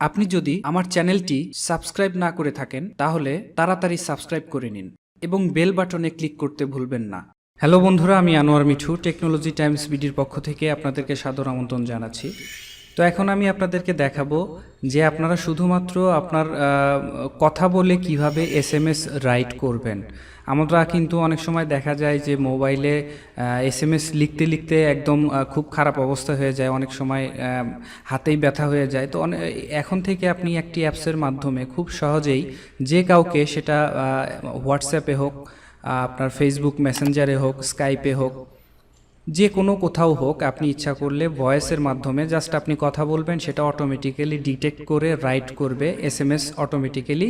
আপনি যদি আমার চ্যানেলটি সাবস্ক্রাইব না করে থাকেন, তাহলে তাড়াতাড়ি সাবস্ক্রাইব করে নিন এবং বেল বাটনে ক্লিক করতে ভুলবেন না। হ্যালো বন্ধুরা, আমি আনোয়ার মিঠু, টেকনোলজি টাইমস বিডির পক্ষ থেকে আপনাদেরকে সাদর আমন্ত্রণ জানাচ্ছি। তো এখন আমি আপনাদেরকে দেখাবো যে আপনারা শুধুমাত্র আপনার কথা বলে কীভাবে এস এম এস রাইট করবেন। আমরা কিন্তু অনেক সময় দেখা যায় যে মোবাইলে এস এম এস লিখতে লিখতে একদম খুব খারাপ অবস্থা হয়ে যায়, অনেক সময় হাতেই ব্যথা হয়ে যায়। তো এখন থেকে আপনি একটি অ্যাপসের মাধ্যমে খুব সহজেই যে কাউকে সেটা হোয়াটসঅ্যাপে হোক আপনার ফেসবুক মেসেঞ্জারে হোক স্কাইপে হোক যে কোনো কোথাও হোক, আপনি ইচ্ছা করলে ভয়েসের মাধ্যমে জাস্ট আপনি কথা বলবেন, সেটা অটোমেটিক্যালি ডিটেক্ট করে রাইট করবে এস এম এস অটোমেটিক্যালি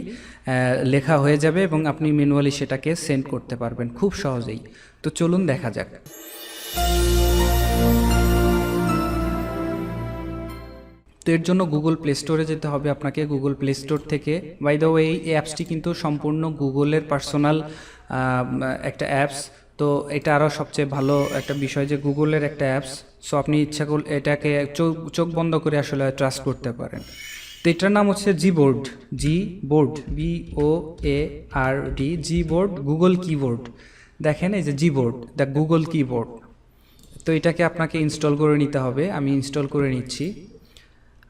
লেখা হয়ে যাবে এবং আপনি ম্যানুয়ালি সেটাকে সেন্ড করতে পারবেন খুব সহজেই। তো চলুন দেখা যাক। তো এর জন্য গুগল প্লে স্টোরে যেতে হবে আপনাকে গুগল প্লে স্টোর থেকে। বাই দ্য ওয়ে এই অ্যাপসটি কিন্তু সম্পূর্ণ গুগলের পার্সোনাল একটা অ্যাপস তো এটা আরও সবচেয়ে ভালো একটা বিষয় যে গুগলের একটা অ্যাপস সো আপনি ইচ্ছা করলে এটাকে চোখ চোখ বন্ধ করে আসলে ট্রাস্ট করতে পারেন। তো এটার নাম হচ্ছে G board G board B O A R D G board Google keyboard দেখেন এই যে G board the Google keyboard তো এটাকে আপনাকে ইনস্টল করে নিতে হবে, আমি ইনস্টল করে নিচ্ছি।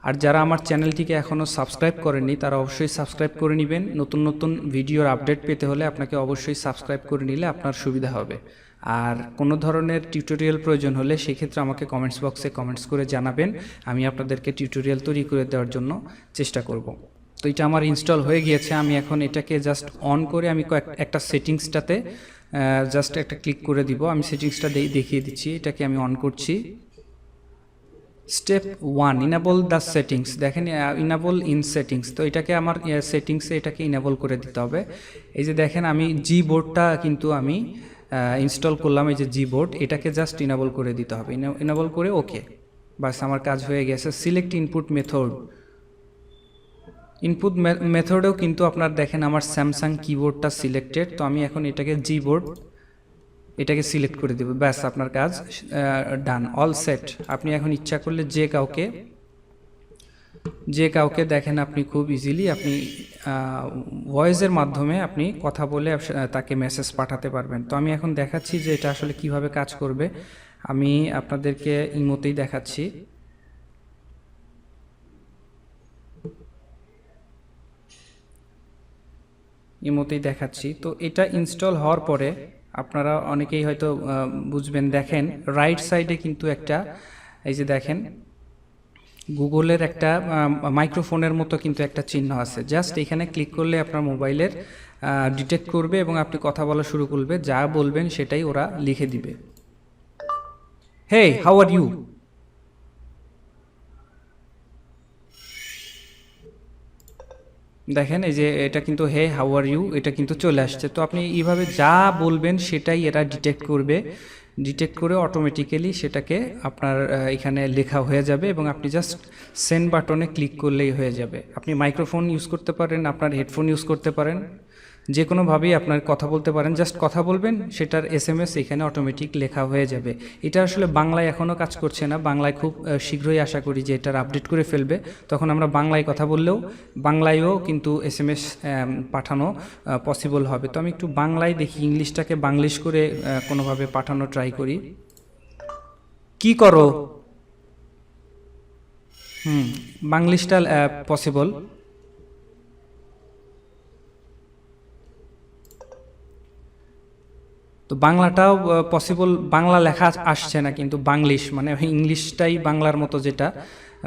আর যারা আমার চ্যানেলটিকে এখনও সাবস্ক্রাইব করেননি, তারা অবশ্যই সাবস্ক্রাইব করে নেবেন। নতুন নতুন ভিডিওর আপডেট পেতে হলে আপনাকে অবশ্যই সাবস্ক্রাইব করে নিলে আপনার সুবিধা হবে। আর কোনো ধরনের টিউটোরিয়াল প্রয়োজন হলে সেক্ষেত্রে আমাকে কমেন্টস বক্সে কমেন্টস করে জানাবেন। আমি আপনাদেরকে টিউটোরিয়াল তৈরি করে দেওয়ার জন্য চেষ্টা করব। তো এটা আমার ইনস্টল হয়ে গিয়েছে। আমি এখন এটাকে জাস্ট অন করে আমি একটা সেটিংসটাতে জাস্ট একটা ক্লিক করে দিব। আমি সেটিংসটা দেখিয়ে দিচ্ছি। এটাকে আমি অন করছি। Step one enable the settings দেখেন ইনাবল ইন সেটিংস তো এটাকে আমার সেটিংসে এটাকে ইনাবল করে দিতে হবে। এই যে দেখেন, আমি জি বোর্ডটা কিন্তু আমি ইনস্টল করলাম এই যে জি বোর্ড এটাকে জাস্ট ইনাবল করে দিতে হবে। ইনাবল করে ওকে বাস, আমার কাজ হয়ে গেছে। সিলেক্ট ইনপুট মেথড ইনপুট মেথডেও কিন্তু আপনার দেখেন, আমার স্যামসাং কিবোর্ডটা সিলেক্টেড তো আমি এখন এটাকে জি বোর্ড এটাকে সিলেক্ট করে দেবো। ব্যাস, আপনার কাজ ডান অল সেট আপনি এখন ইচ্ছা করলে যে কাউকে যে কাউকে দেখেন আপনি খুব ইজিলি আপনি ভয়েসের মাধ্যমে আপনি কথা বলে তাকে মেসেজ পাঠাতে পারবেন। তো আমি এখন দেখাচ্ছি যে এটা আসলে কীভাবে কাজ করবে। আমি আপনাদেরকে ইমোতেই দেখাচ্ছি। ইমোতেই দেখাচ্ছি। তো এটা ইনস্টল হওয়ার পরে আপনারা অনেকেই হয়তো বুঝবেন, দেখেন। রাইট সাইডে কিন্তু একটা, এই যে দেখেন গুগলের একটা মাইক্রোফোনের মতো কিন্তু একটা চিহ্ন আছে। জাস্ট এখানে ক্লিক করলে আপনার মোবাইলের ডিটেক্ট করবে এবং আপনি কথা বলা শুরু করবে। যা বলবেন সেটাই ওরা লিখে দিবে। হে হাউ আর ইউ দেখেন, এই যে এটা কিন্তু, হে হাউ আর ইউ এটা কিন্তু চলে আসছে। তো আপনি এইভাবে যা বলবেন, সেটাই এরা ডিটেক্ট করবে। ডিটেক্ট করে অটোমেটিক্যালি সেটাকে আপনার এখানে লেখা হয়ে যাবে এবং আপনি জাস্ট সেন্ড বাটনে ক্লিক করলেই হয়ে যাবে। আপনি মাইক্রোফোন ইউজ করতে পারেন, আপনার হেডফোন ইউজ করতে পারেন। যে কোনোভাবেই আপনার কথা বলতে পারেন, জাস্ট কথা বলবেন, সেটার এস এম এস এখানে অটোমেটিক লেখা হয়ে যাবে। এটা আসলে বাংলায় এখনও কাজ করছে না, বাংলায় খুব শীঘ্রই আশা করি যে এটার আপডেট করে ফেলবে। তখন আমরা বাংলায় কথা বললেও, বাংলায়ও কিন্তু এস এম এস পাঠানো পসিবল হবে। তো আমি একটু বাংলায় দেখি, ইংলিশটাকে বাংলিশ করে কোনোভাবে পাঠানো ট্রাই করি। কি করো? হুম, বাংলিশটা পসিবল তো বাংলাটাও পসিবল বাংলা লেখা আসছে না কিন্তু বাংলিশ মানে ইংলিশটাই বাংলার মতো যেটা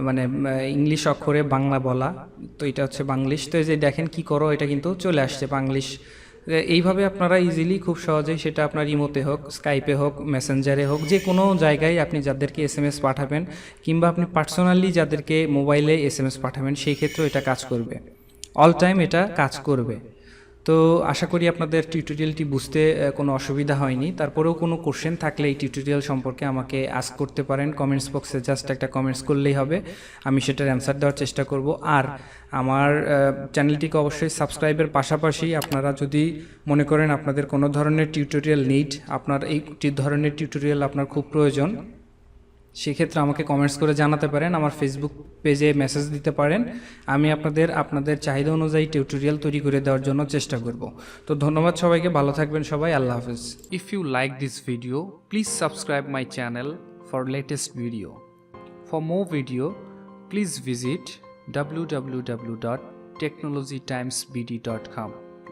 মানে ইংলিশ অক্ষরে বাংলা বলা, তো এটা হচ্ছে বাংলিশ। তো এই যে দেখেন কি করো, এটা কিন্তু চলে আসছে বাংলিশ। এইভাবে আপনারা ইজিলি খুব সহজেই সেটা আপনার ইমোতে হোক স্কাইপে হোক মেসেঞ্জারে হোক যে কোনো জায়গায় আপনি যাদেরকে এস এম এস পাঠাবেন, কিংবা আপনি পার্সোনালি যাদেরকে মোবাইলে এস এম এস পাঠাবেন, সেই ক্ষেত্রেও এটা কাজ করবে। অল টাইম এটা কাজ করবে। তো আশা করি আপনাদের টিউটোরিয়ালটি বুঝতে কোনো অসুবিধা হয়নি। তারপরেও কোনো কোশ্চেন থাকলে এই টিউটোরিয়াল সম্পর্কে আমাকে আস্ক করতে পারেন। কমেন্টস বক্সে জাস্ট একটা কমেন্টস করলেই হবে। আমি সেটার অ্যান্সার দেওয়ার চেষ্টা করব। আর আমার চ্যানেলটিকে অবশ্যই সাবস্ক্রাইবের পাশাপাশি আপনারা যদি মনে করেন আপনাদের কোনো ধরনের টিউটোরিয়াল নিড আপনার এই ধরনের টিউটোরিয়াল আপনার খুব প্রয়োজন সেক্ষেত্রে আমাকে কমেন্টস করে জানাতে পারেন, আমার ফেসবুক পেজে মেসেজ দিতে পারেন। আমি আপনাদের আপনাদের চাহিদা অনুযায়ী টিউটোরিয়াল তৈরি করে দেওয়ার জন্য চেষ্টা করব। তো ধন্যবাদ সবাইকে, ভালো থাকবেন সবাই, আল্লাহ হাফিজ। If you like this video please subscribe my channel for latest video for more video please visit www.technologytimesbd.com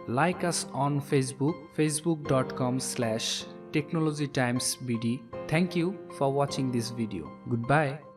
like us on facebook facebook.com slash technologytimesbd. Thank you for watching this video. Goodbye